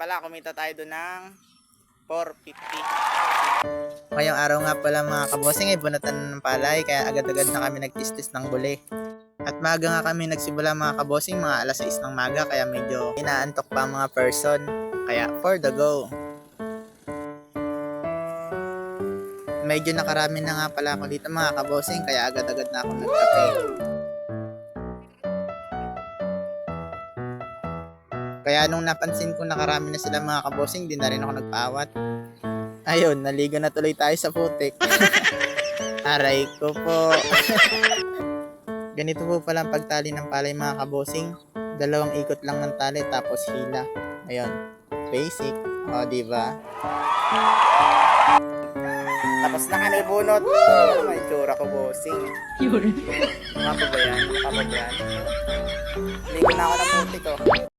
pala, kumita tayo doon ng 450. Ngayong araw nga pala mga kabosing ay bunatan ng palay kaya agad-agad na kami nagtistis ng buli. At maaga nga kami nagsimula mga kabosing mga alas 6 ng maga kaya medyo inaantok pa mga person. Kaya for the go. Medyo nakarami na nga pala ako dito mga kabosing kaya agad-agad na ako nagkape. Kaya nung napansin ko nakarami na sila mga kabosing, di na rin ako nagpaawat. Ayun, naligo na tuloy tayo sa putik. Aray ko po. Ganito po pala ang pagtali ng palay mga kabosing. Dalawang ikot lang ng tali tapos hila. Ayun, basic. O, di ba? Tapos na kami bunot. Ano may tsura ko, bossing? Mga pa ba yan? Mga pa ba yan? Ligo na ako ng putik ko.